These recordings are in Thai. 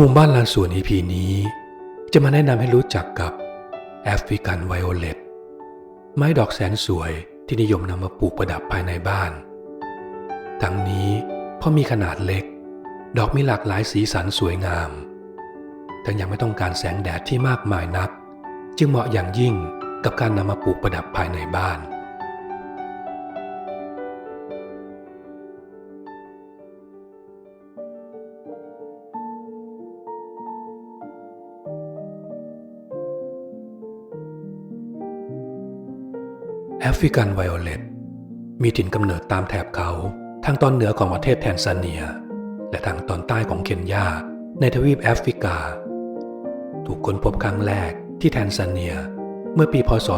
มุมบ้านลานสวน EP นี้ จะมาแนะนำให้รู้จักกับแอฟริกันไวโอเลตไม้ดอกแสนสวยที่นิยมนำมาปลูกประดับภายในบ้าน ทั้งนี้เพราะมีขนาดเล็ก ดอกมีหลากหลายสีสันสวยงาม ทั้งยังไม่ต้องการแสงแดดที่มากมายนัก จึงเหมาะอย่างยิ่งกับการนำมาปลูกประดับภายในบ้าน แอฟริกันไวโอเลตมีถิ่นกำเนิดตามแถบเขาทางตอนเหนือของประเทศแทนซาเนีย และทางตอนใต้ของเคนยา ในทวีปแอฟริกา ถูกค้นพบครั้งแรกที่แทนซาเนียเมื่อปีพศ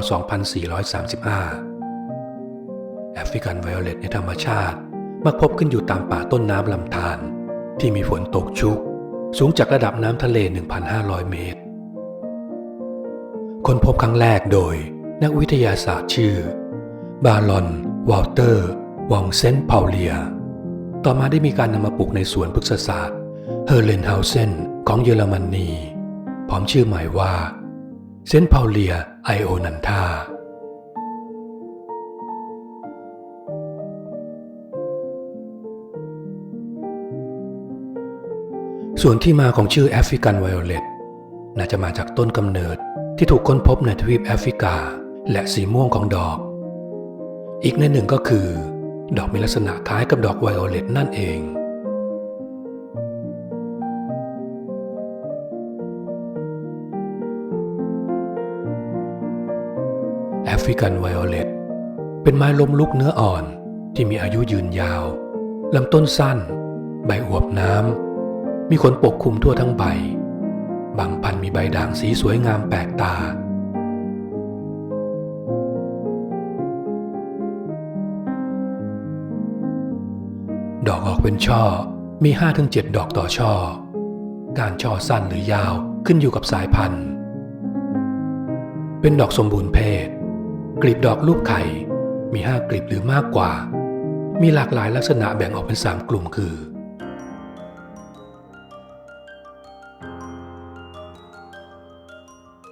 2435 แอฟริกันไวโอเลตในธรรมชาติมักพบขึ้นอยู่ตามป่าต้นน้ำลำธารที่มีฝนตกชุก สูงจากระดับน้ำทะเล 1,500 เมตรค้นพบครั้งแรกโดย นักวิทยาศาสตร์ชื่อ บาลอน วอลเตอร์ วองเซนเปาเลีย ต่อมาได้มีการนำมาปลูกในสวนพฤกษศาสตร์เฮอร์เลนเฮาเซนของเยอรมนี พร้อมชื่อหมายว่า เซนเปาเลียไอโอนันทาส่วนที่มาของชื่อแอฟริกันไวโอเลตน่าจะมาจากต้นกำเนิดที่ถูกค้นพบในทวีปแอฟริกา และสีม่วงของดอก อีกในหนึ่งก็คือ ดอกมีลักษณะคล้ายกับดอกไวโอเลตนั่นเอง แอฟริกันไวโอเลตเป็นไม้ล้มลุกเนื้ออ่อนที่มีอายุยืนยาวลำต้นสั้น ใบอวบน้ำ มีขนปกคลุมทั่วทั้งใบ บางพันธุ์มีใบด่างสีสวยงามแปลกตา ดอกออกเป็นช่อ มี 5-7 ดอกต่อช่อ การช่อสั้นหรือยาวขึ้นอยู่กับสายพันธุ์ เป็นดอกสมบูรณ์เพศ กลีบดอกรูปไข่ มี 5 กลีบหรือมากกว่า มีหลากหลายลักษณะแบ่งออกเป็น 3 กลุ่มคือ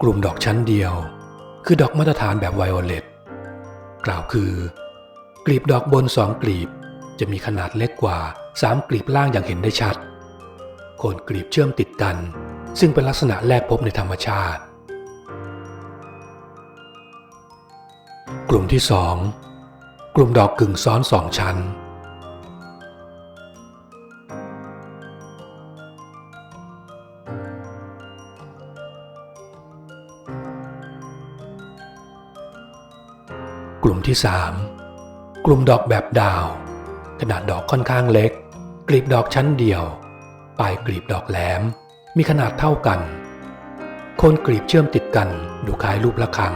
กลุ่มดอกชั้นเดียว คือดอกมาตรฐานแบบไวโอเลตกล่าวคือ กลีบดอกบนสองกลีบ จะมีขนาดเล็กกว่าสามกลีบล่างอย่างเห็นได้ชัด โคนกลีบเชื่อมติดกัน ซึ่งเป็นลักษณะแรกพบในธรรมชาติ กลุ่มที่สองกลุ่มดอกกึ่งซ้อนสองชั้น กลุ่มที่สามกลุ่มดอกแบบดาว ขนาดดอกค่อนข้างเล็ก กลีบดอกชั้นเดียว ปลายกลีบดอกแหลม มีขนาดเท่ากัน โคนกลีบเชื่อมติดกันดูคล้ายรูประฆัง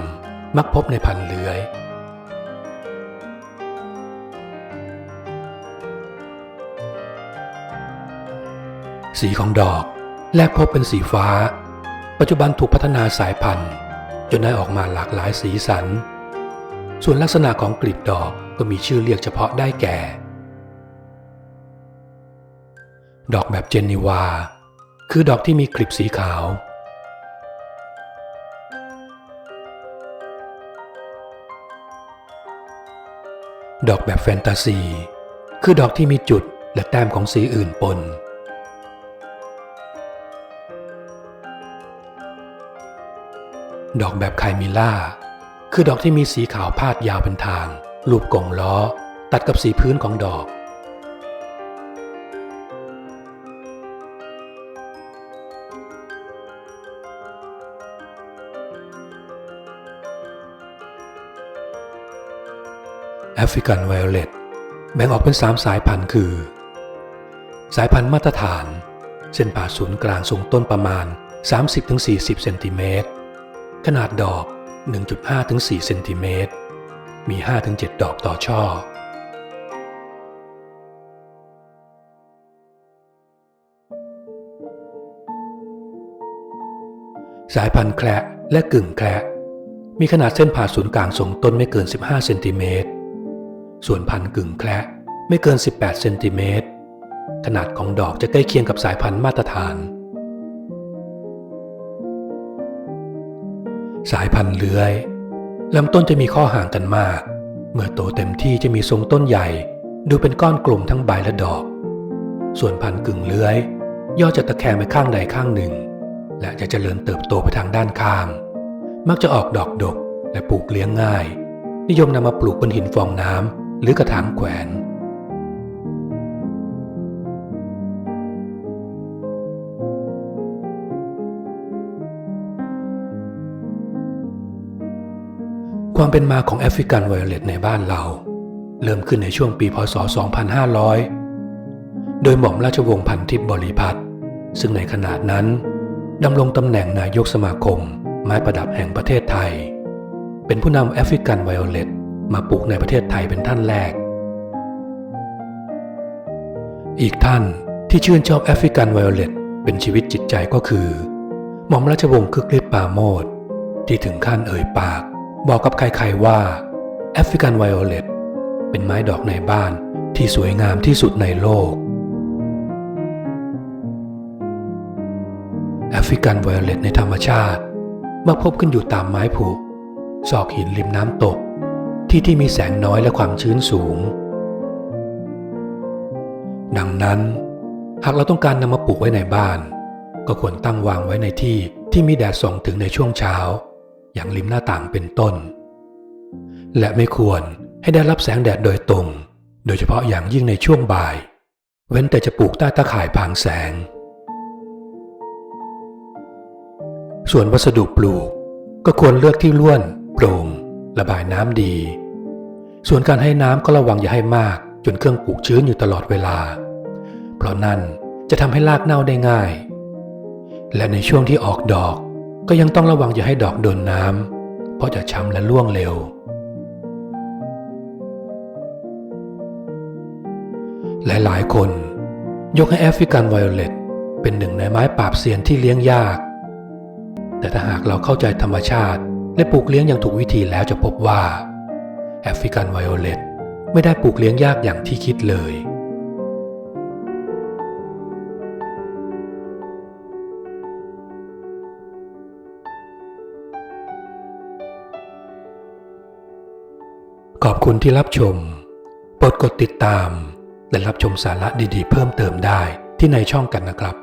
มักพบในพันธุ์เลื้อย สีของดอกแรกพบเป็นสีฟ้า ปัจจุบันถูกพัฒนาสายพันธุ์ จนได้ออกมาหลากหลายสีสัน ส่วนลักษณะของกลีบดอกก็มีชื่อเรียกเฉพาะได้แก่ ดอกแบบเจนนิวา คือดอกที่มีกลีบสีขาว ดอกแบบแฟนตาซี คือดอกที่มีจุดและแต้มของสีอื่นปน ดอกแบบไคมิล่า คือดอกที่มีสีขาวพาดยาวเป็นทาง รูปกงล้อ ตัดกับสีพื้นของดอก แอฟริกันไวโอเลตแบ่งออกเป็น 3 สายพันธุ์คือ สายพันธุ์มาตรฐาน เส้นผ่าศูนย์กลางทรงต้นประมาณ 30-40 เซนติเมตร ขนาดดอก 1.5-4 เซนติเมตร มี 5-7 ดอกต่อช่อ สายพันธุ์แคระและกึ่งแคระมีขนาดเส้นผ่าศูนย์กลางทรงต้นไม่เกิน 15 เซนติเมตร ส่วนพันธุ์กึ่งแคระไม่เกิน 18 เซนติเมตร ขนาดของดอกจะใกล้เคียงกับสายพันธุ์มาตรฐาน สายพันธุ์เลื้อยลำต้นจะมีข้อห่างกันมาก เมื่อโตเต็มที่จะมีทรงต้นใหญ่ ดูเป็นก้อนกลมทั้งใบและดอก ส่วนพันธุ์กึ่งเลื้อยย่อจะตะแคงไปข้างใดข้างหนึ่ง และจะเจริญเติบโตไปทางด้านข้าง มักจะออกดอกดกและปลูกเลี้ยงง่าย นิยมนำมาปลูกบนหินฟองน้ำ หรือกระถางแขวน ความเป็นมาของแอฟริกันไวโอเลตในบ้านเรา เริ่มขึ้นในช่วงปีพศ 2500 โดยหม่อมราชวงศ์พันทิพย์บริพัตรซึ่งในขณะนั้นดำรงตำแหน่งนายกสมาคม ไม้ประดับแห่งประเทศไทย เป็นผู้นำแอฟริกันไวโอเลต มาปลูกในประเทศไทยเป็นท่านแรก อีกท่านที่ชื่นชอบแอฟริกันไวโอเลตเป็นชีวิตจิตใจก็คือ หม่อมราชวงศ์คึกฤทธิ์ปาโมทที่ถึงขั้นเอ่ยปาก บอกกับใครๆว่าแอฟริกันไวโอเลตเป็นไม้ดอกในบ้านที่สวยงามที่สุดในโลกแอฟริกันไวโอเลตในธรรมชาติมักพบขึ้นอยู่ตามไม้ผุซอกหินริมน้ำตก ที่ที่มีแสงน้อยและความชื้นสูง ดังนั้น หากเราต้องการนำมาปลูกไว้ในบ้าน ก็ควรตั้งวางไว้ในที่ที่มีแดดส่องถึงในช่วงเช้า อย่างริมหน้าต่างเป็นต้น และไม่ควรให้ได้รับแสงแดดโดยตรง โดยเฉพาะอย่างยิ่งในช่วงบ่าย เว้นแต่จะปลูกใต้ตะข่ายพางแสง ส่วนวัสดุปลูกก็ควรเลือกที่ร่วนโปร่ง ระบายน้ำดี ส่วนการให้น้ำก็ระวังอย่าให้มาก จนเครื่องปลูกชื้นอยู่ตลอดเวลา เพราะนั่นจะทำให้รากเน่าได้ง่าย และในช่วงที่ออกดอกก็ยังต้องระวังอย่าให้ดอกโดนน้ำเพราะจะช้ำและร่วงเร็ว หลายๆ คน ยกให้แอฟริกันไวโอเลตเป็นหนึ่งในไม้ปราบเซียนที่เลี้ยงยาก แต่ถ้าหากเราเข้าใจธรรมชาติ และปลูกเลี้ยงอย่างถูกวิธีแล้วจะพบว่าแอฟริกันไวโอเลตไม่ได้ปลูกเลี้ยงยากอย่างที่คิดเลย ขอบคุณที่รับชมโปรดกดติดตาม และรับชมสาระดีๆ เพิ่มเติมได้ที่ในช่องกันนะครับ